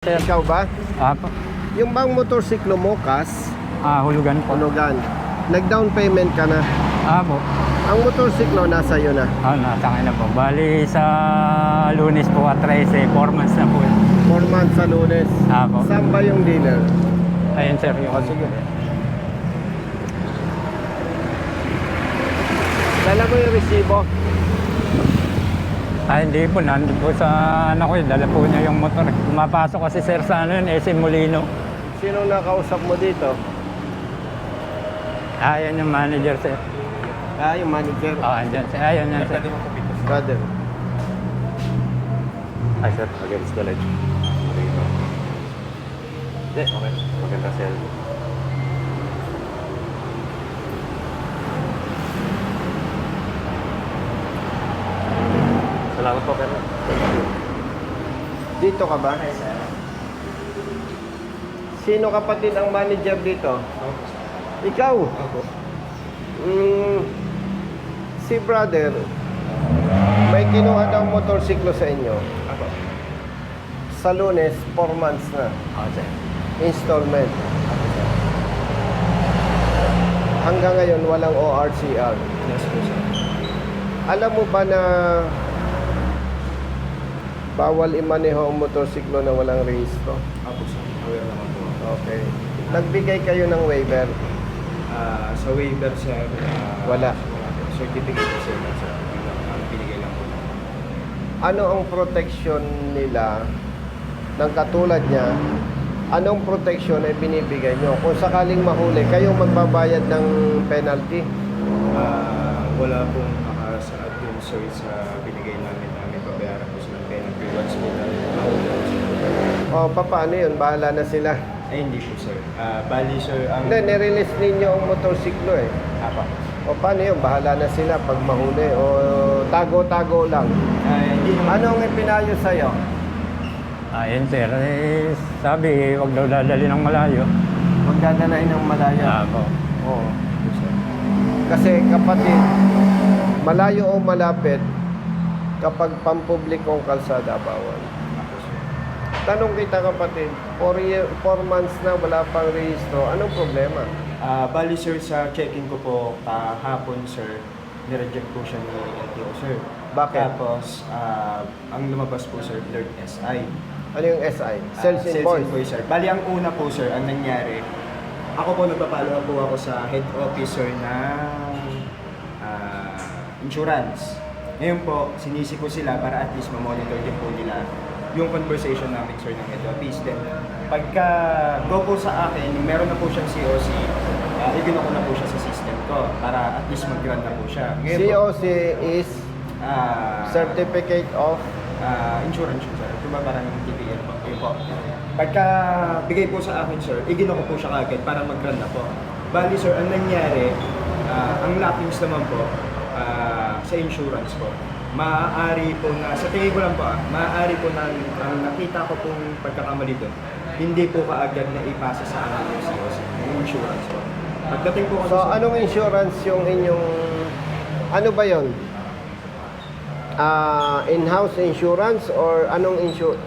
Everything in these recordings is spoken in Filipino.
Sir. Ikaw ba? Apo. Yung bang motorsiklo mo, Kas, Ah, hulugan po. Punugan, nag-down payment ka na. Apo. Ang motorsiklo nasa iyo na. Ah, nasa akin na po. Bali sa lunes po at 13, 4 months na po. 4 months sa lunes. Apo. Saan ba yung dealer? Ayun sir, yung... O, sige. Dala mo yung resibo. Ah, hindi po. Nandun po sa ano ko eh. Dala po niya yung motor. Pumapasok kasi sir sa ano yun, SM Molino. Sino nakausap mo dito? Ah, yan yung manager sir. Ah, yung manager. Ah, andyan sir. Ayun yan sir. Brother. Ay sir. Against the ledge. Hindi, okay. Maganda sir. Salamat po, pero. Dito ka ba? Sino kapatid ang manager dito? Ikaw? Mm, si brother, may kinuha daw motorsiklo sa inyo. Sa lunes, 4 months na. Sir. Installment. Hanggang ngayon, walang ORCR. Yes sir. Alam mo ba na bawal imaneho ang motorsiklo na walang rehistro? Apo, sir. Aware naman po. Okay. Nagbigay kayo ng waiver? Ah, sa waiver, sir. ah, Wala. Certificate po, sir. sir. Yun lang, Ang binigay lang po. Ano ang protection nila ng katulad niya? Anong protection ay binibigay nyo? Kung sakaling mahuli, kayo magbabayad ng penalty. Ah, wala pong nakasaad dun, sir, sa binigay namin na may babayaran po silang penalty once po na nahuli po sila. O, pa- paano yun? Bahala na sila. Ay, hindi po, sir. Ah, bali, sir, ang... Hindi, nirelease ninyo ang motorsiklo eh. Apa. O paano yun? Bahala na sila pag mahuli. O tago-tago lang. Ah, hindi naman... Anong ipinayo sa'yo? Ayun sir. Eh, sabi, wag daw dadali ng malayo. Magdadalain ng malaya. Apo. Oo. Kasi kapatid, malayo o malapit, kapag pampublikong kalsada, bawal. Tanong kita kapatid, 4 year, four months na wala pang rehistro, anong problema? Ah, bali, sir, sa checking ko po kahapon, sir, nireject po siya ni LTO, sir. Bakit? Tapos, ah, ang lumabas po, sir, alert SI. Ano yung SI? Ah, Sales invoice. invoice, sir. Bali, ang una po, sir, ang nangyari, ako po nagpapalo po ako sa head officer ng ah, insurance. Ngayon po, sinisi ko sila para at least ma-monitor din po nila yung conversation namin, sir, ng head office. Then, pagka go po sa akin, meron na po siyang COC, uh, igino ko na po siya sa system ko para at least mag-grant na po siya. Ngayon po, COC is ah, Certificate of ah, insurance yun, sir. Diba parang TPL po. Yun po. Pagka bigay po sa akin, sir, igino ko po siya kagad para mag-run na po. Bali, sir, ang nangyari, ah, ang lappings naman po ah, sa insurance po, maaari po na, sa tingin ko lang po ah, maaari po na ang nakita ko pong pagkakamali doon, hindi po kaagad na ipasa sa akin yung COC, yung insurance po. Pagdating po kasi So, sa- anong insurance yung inyong... Ano ba yon? Ah, in-house insurance or anong insurance?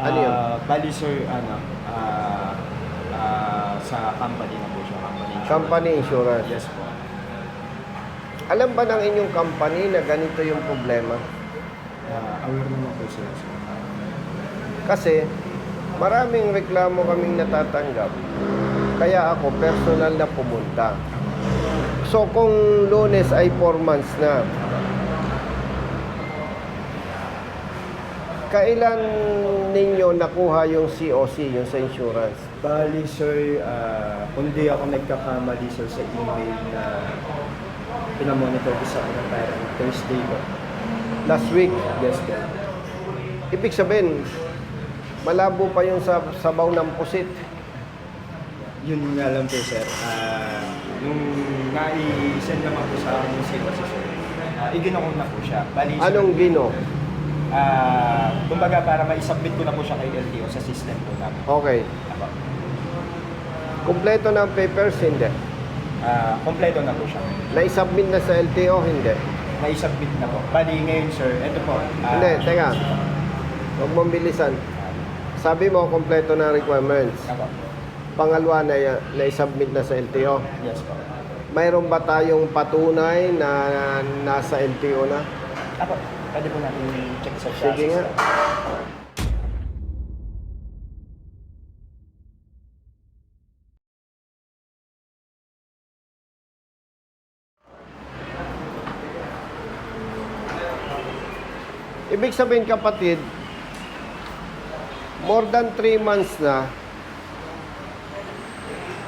Ano yun? Ah, bali sir, ano, ah, ah, sa company na po siya, company insurance. Company insurance. Yes po. Alam ba ng inyong company na ganito yung problema? Ah, aware naman po sir. Kasi maraming reklamo kaming natatanggap. Kaya ako personal na pumunta. So kung lunes ay 4 months na, kailan ninyo nakuha yung COC, yung sa insurance? Bali sir, ah, kung di ako nagkakamali sir sa email na pinamonitor ko sa akin parang Thursday ko. Last week, Yes ibig sabihin, malabo pa yung sa sabaw ng pusit. Yun nga lang po sir. Ah, nung nai-send naman po sa akin yung COC sir, uh, igino ko na po siya. Bali, Anong gino? Ah, kumbaga para ma-submit ko na po siya kay LTO sa system po namin. Okay. Apo. Kompleto ng papers, hindi. Ah, kompleto na po siya. Na-submit na sa LTO, hindi. Na-submit na po. Bali ngayon sir, ito po. ah, Hindi, teka. Huwag mong bilisan. Sabi mo, kompleto na requirements. Apo. Pangalawa, na, na-submit na sa LTO. Yes po. Mayroon ba tayong patunay na nasa LTO na? Apo, pwede po natin check sa Sige nga. Ibig sabihin kapatid, more than 3 months na,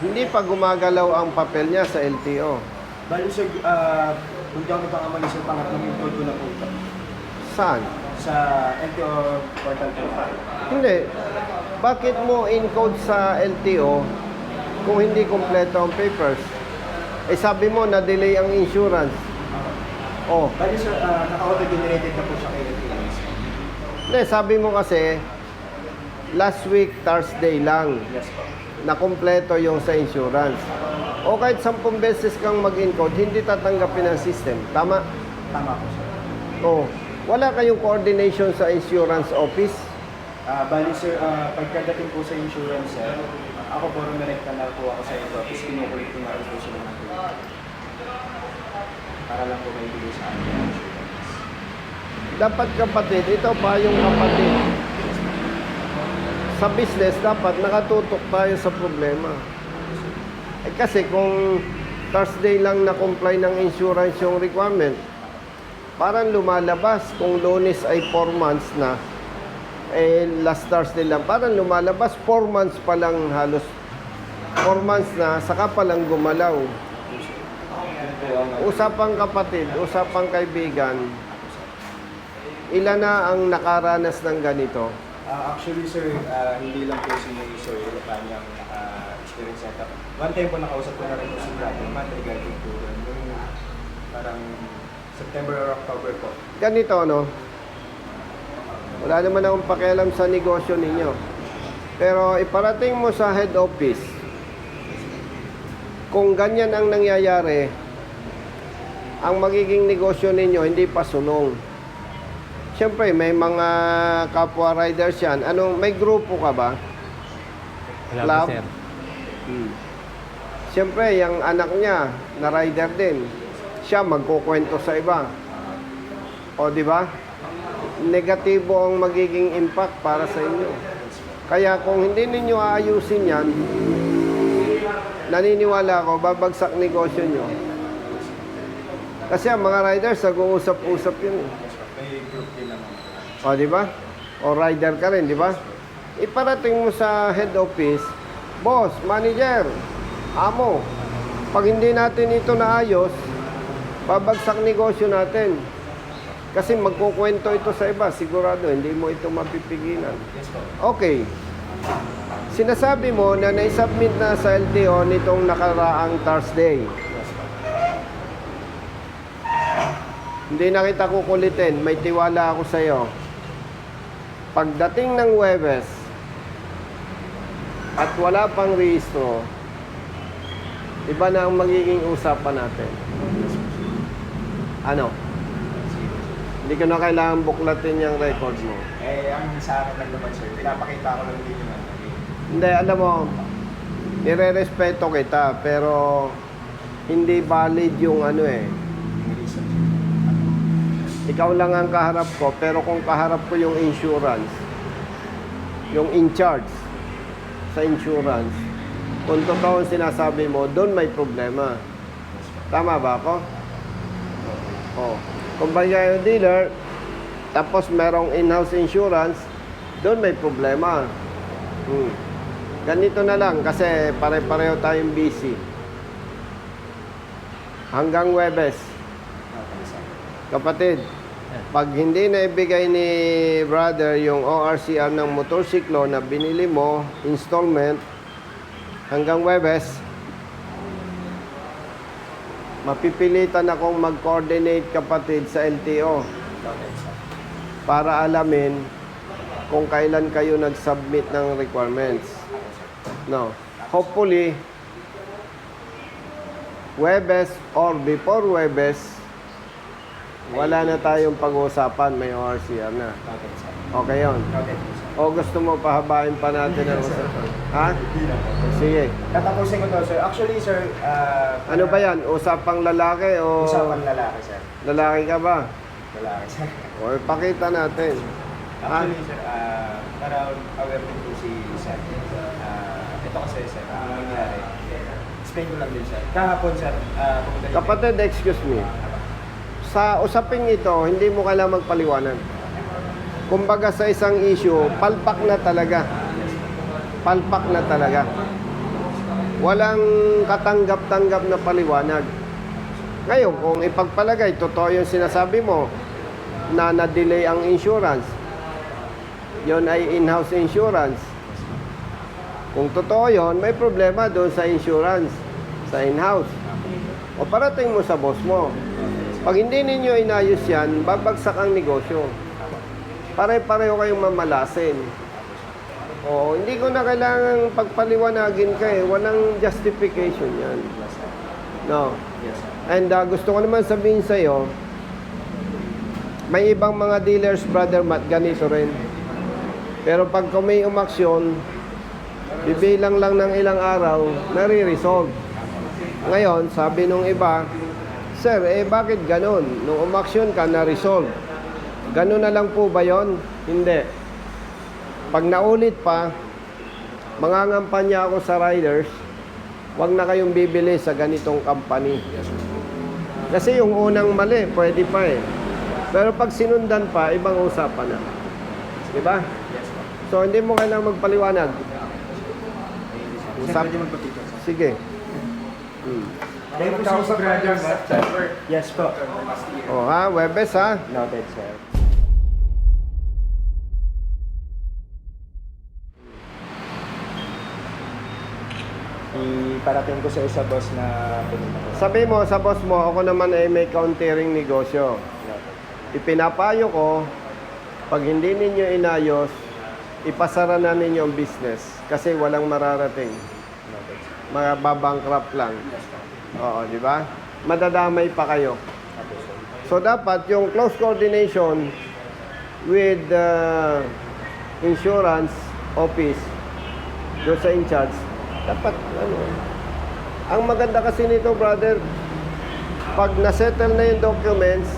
hindi pa gumagalaw ang papel niya sa LTO. Bali sir, uh, kung di ako nagkakamali sir, pangatlong encode ko na po ito. Saan? Sa LTO portal po. Hindi. Bakit mo encode sa LTO kung hindi kompleto ang papers? Eh sabi mo na-delay ang insurance. Oh, Bali sir, uh, naka-auto-generated na po siya kay LTO. Hindi, sabi mo kasi last week Thursday lang Yes po. na kompleto yung sa insurance. O kahit 10 beses kang mag-encode, hindi tatanggapin ang system. Tama? Tama po sir. Oh. Wala kayong coordination sa insurance office? Ah, bali sir, ah, pagkadating po sa insurance sir, ako po rin direkta na po ako sa ito, tapos kinukulit ko na rin po sila ng tulong. Para lang po may bigay sa akin. Dapat kapatid, ito pa yung kapatid. Sa business, dapat nakatutok tayo sa problema. Eh kasi kung Thursday lang na-comply ng insurance yung requirement, parang lumalabas kung lunes ay 4 months na, eh last Thursday lang, parang lumalabas 4 months pa lang halos 4 months na, saka pa lang gumalaw. Usapang kapatid, usapang kaibigan, ilan na ang nakaranas ng ganito? Ah, actually sir, ah, hindi lang po si Sir yung kanyang naka-experience setup. One time po nakausap ko na rin po si Brother Matt regarding po. Yung parang September or October po. Ganito, no? Wala naman akong pakialam sa negosyo ninyo. Pero iparating mo sa head office, kung ganyan ang nangyayari, ang magiging negosyo ninyo hindi pa sunong. Siyempre, may mga kapwa riders yan. Anong, may grupo ka ba? Wala Club? po, sir. Hmm. Siyempre, yung anak niya, na rider din, siya magkukwento sa iba. O, di ba? Negatibo ang magiging impact para sa inyo. Kaya kung hindi ninyo aayusin yan, naniniwala ako, babagsak negosyo nyo. Kasi ang mga riders, nag-uusap-usap yun. eh. Group din naman. O, di ba? O rider ka rin, di ba? Iparating mo sa head office, boss, manager, amo, pag hindi natin ito naayos, babagsak negosyo natin. Kasi magkukwento ito sa iba, sigurado, hindi mo ito mapipigilan. Okay. Sinasabi mo na naisubmit na sa LTO nitong nakaraang Thursday. Yes po. Hindi na kita kukulitin, may tiwala ako sa iyo. Pagdating ng Webes at wala pang rehistro, iba na ang magiging usapan natin. Ano? Hindi ko na kailangan buklatin yung record mo. Eh, ang sa akin lang naman sir, pinapakita ko lang din yung ano. Hindi, alam mo, nire-respeto kita, pero hindi valid yung ano eh. Ikaw lang ang kaharap ko, pero kung kaharap ko yung insurance, yung in charge sa insurance, kung totoo ang sinasabi mo, doon may problema. Tama ba ako? Oh. Kung ba yung dealer, tapos merong in-house insurance, doon may problema. Hmm. Ganito na lang kasi pare-pareho tayong busy. Hanggang Webes. Kapatid, pag hindi na ibigay ni brother yung ORCR ng motorsiklo na binili mo, installment, hanggang Webes, mapipilitan akong mag-coordinate kapatid sa LTO para alamin kung kailan kayo nag-submit ng requirements. No. Hopefully, Webes or before Webes, wala na tayong pag-uusapan, may ORCR na. Okay, sir. Okay yon. Okay, sir. O gusto mo pahabain pa natin ang usapan? Ha? Sige. Tatapusin ko to, sir. Actually, sir, ah, Ano ba yan? Usapang lalaki o Usapan lalaki, sir. lalaki ka ba? Lalaki, sir. O pakita natin. Ha? Actually, sir, ah, para aware din po si sir. Ah, ito kasi, sir, ang nangyari. Explain ko lang din, sir. Kahapon, sir, ah, pumunta yung- Kapatid, excuse me. Sa usaping ito, hindi mo kailangan magpaliwanag. Kumbaga sa isang issue, palpak na talaga. Palpak na talaga. Walang katanggap-tanggap na paliwanag. Ngayon, kung ipagpalagay, totoo yung sinasabi mo na na-delay ang insurance, yon ay in-house insurance. Kung totoo yon, may problema doon sa insurance, sa in-house. O parating mo sa boss mo. Pag hindi ninyo inayos yan, babagsak ang negosyo. Pare-pareho kayong mamalasin. O, hindi ko na kailangan pagpaliwanagin ka eh. Walang justification yan. No. And uh, gusto ko naman sabihin sa'yo, may ibang mga dealers, brother Matt, ganito rin. Pero pag kung may umaksyon, bibilang lang ng ilang araw, nare-resolve. Ngayon, sabi nung iba, Sir, eh bakit ganon? Nung umaksyon ka, na-resolve. Ganon na lang po ba yon? Hindi. Pag naulit pa, mangangampanya ako sa riders, wag na kayong bibili sa ganitong company. Kasi yung unang mali, pwede pa eh. Pero pag sinundan pa, ibang usapan na. Di ba? So, hindi mo kailangang magpaliwanag. Usap-. Sige. Hmm. Dahil po sa brother, Yes po. O ha, Webes ha? Noted, sir. Iparating ko sa isa boss na ko. Sabi mo sa boss mo, ako naman ay may countering negosyo. Noted. Ipinapayo ko, pag hindi ninyo inayos, ipasara na ninyo ang business kasi walang mararating. Noted. Mga babankrupt lang. Oo, di ba? Madadamay pa kayo. So dapat yung close coordination with the insurance office doon sa in charge, dapat ano, ang maganda kasi nito brother, pag na-settle na yung documents,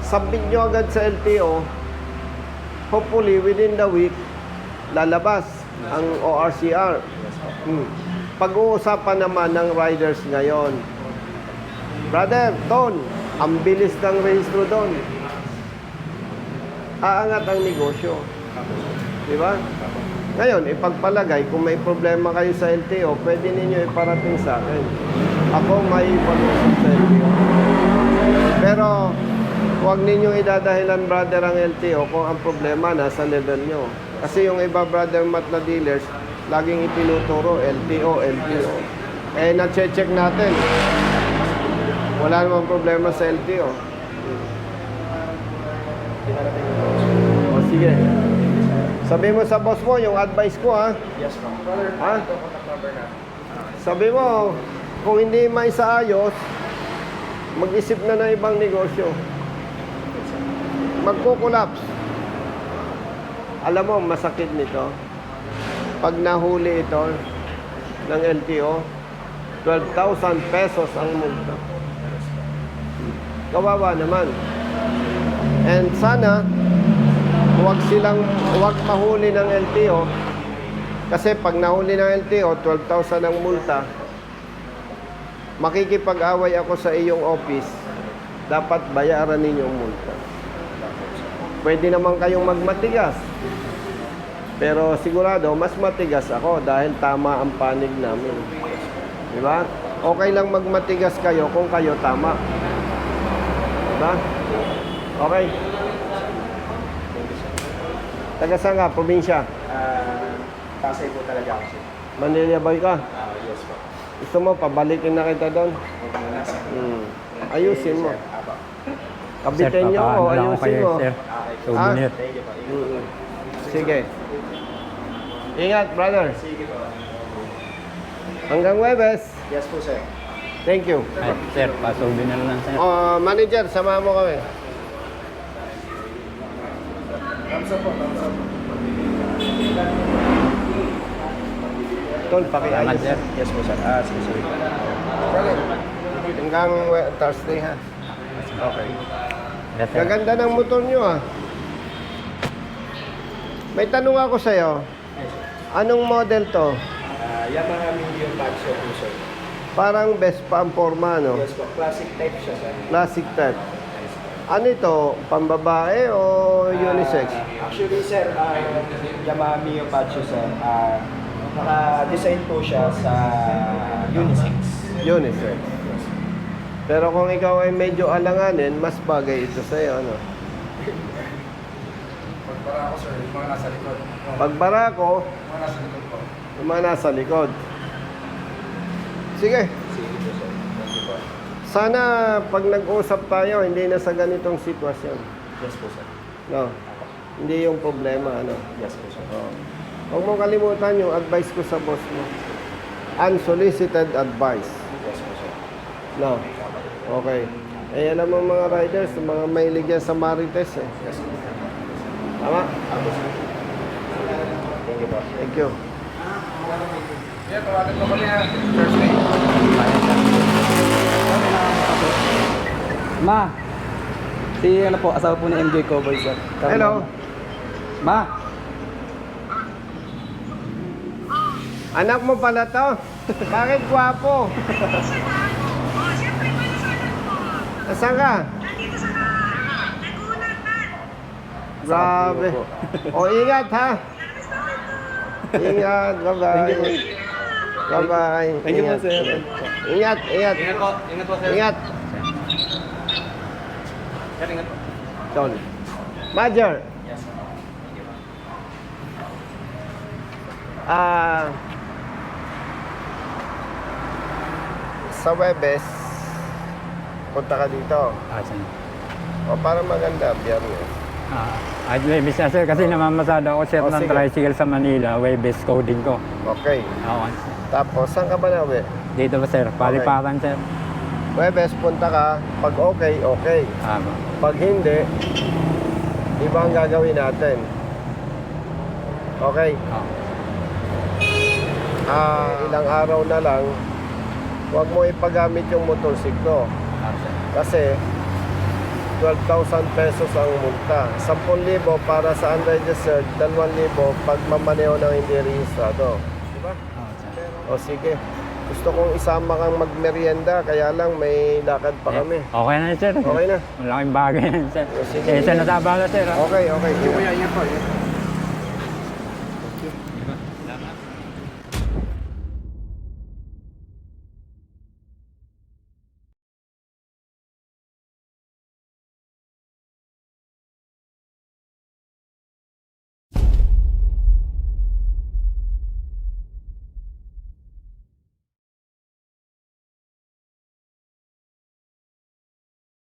submit nyo agad sa LTO, hopefully within the week, lalabas ang ORCR. Hmm. Pag-uusapan naman ng riders ngayon. Brother, Ton, ang bilis ng rehistro doon. Aangat ang negosyo. Di ba? Ngayon, ipagpalagay, kung may problema kayo sa LTO, pwede ninyo iparating sa akin. Ako may ipag-usap sa LTO. Pero, huwag ninyong idadahilan, brother, ang LTO kung ang problema nasa level nyo. Kasi yung iba, brother, mat na dealers, laging itinuturo, LTO, LTO. Eh, na-check natin. Wala namang problema sa LTO. O, sige. Sabi mo sa boss mo, yung advice ko, ha? Yes. Brother, Ha? na. Sabi mo, kung hindi maisaayos, mag-isip na ng ibang negosyo. Magkukulaps. Alam mo, masakit nito. Pag nahuli ito ng LTO, 12,000 pesos ang multa. Kawawa naman. And sana, huwag silang, huwag mahuli ng LTO kasi pag nahuli ng LTO, 12,000 ang multa, makikipag-away ako sa iyong office, dapat bayaran ninyo ang multa. Pwede naman kayong magmatigas. Pero sigurado, mas matigas ako dahil tama ang panig namin. Di ba? Okay lang magmatigas kayo kung kayo tama. Di ba? Okay. Taga saan ka? Probinsya? Ah, Pasay po talaga ako. Manila Bay ka? Ah, yes po. Gusto mo, pabalikin na kita doon? Hmm. Ayusin mo. Kabitin nyo papaano o lang ako ayusin kayo, mo. sir. Po. Mm-mm. Sige. Ingat, brother. Sige po. Hanggang Webes. Yes po, sir. Thank you. Ay, sir, pasobin na lang, sir. Uh, manager, sama mo kami. Thumbs up po, thumbs up. Tol, pakiayos. Yes po, sir. Ah, sige, sorry. Brother, hanggang Thursday, ha? Okay. Yes, sir. Gaganda ng motor nyo, ha? May tanong ako sa'yo. Anong model to? Ah, Yamaha Medium Paxo po, sir. Parang Vespa ang forma, no? Yes po, classic type siya, sir. Classic type. Ano ito? Pambabae o unisex? Ah, actually, sir, ah, Yamaha Mio Pacho, sir, ah, naka-design po siya sa unisex. Unisex. Pero kung ikaw ay medyo alanganin, mas bagay ito sa'yo, ano? Pagpara ako sir, yung mga nasa likod. Pag barako, Yung mga nasa likod po. yung mga nasa likod. Sige, Sige po, sir. Thank you po. sana pag nag-usap tayo, hindi na sa ganitong sitwasyon. Yes po, sir. No? Hindi yung problema, ano? Yes po, sir. Oo. Huwag mo kalimutan yung advice ko sa boss mo. Unsolicited advice. Yes po, sir. No? Okay. Eh, alam mo mga riders, mga mahilig yan sa Marites eh. Yes po. Tama? Thank you po. Thank you. Yeah, tawagan mo kami ha. Thursday. Ma, si ano po, asawa po ni MJ Cowboy, sir. Tama Hello. Ma, Anak mo pala to? Bakit gwapo? Nasaan ka? Grabe. O, ingat ha. Ingat. Bye-bye. Bye-bye. thank you po, sir. Ingat, ingat. Ingat po, ingat po, sir. Ingat. Sir, ingat po. Tol. Major. Ah. sa Webes, punta ka dito. Ah, sir. O para maganda, biyernes. Ah, ay, Webes na sir, kasi namamasada ako sir Oh, ng sige. tricycle sa Manila, Webes coding ko. Okay. Oo. Tapos, saan ka ba na, we? Dito ba sir? Paliparan sir. Webes, punta ka. Pag okay, okay. Ah, Pag hindi, iba ang gagawin natin. Okay. oh. Ah, ilang araw na lang, huwag mo ipagamit yung motorsiklo. Ah, sir. Kasi 12,000 pesos ang multa. 10,000 para sa unregistered, 2,000 pag mamaneho ng hindi rehistrado. Diba? Sir. O sige. Gusto kong isama kang magmerienda, kaya lang may lakad pa kami. Okay na sir. Okay na? Malaking bagay na sir. Sige. Eh, sa nasabala sir. ah. Okay, okay. Kuya, ingat po. ingat.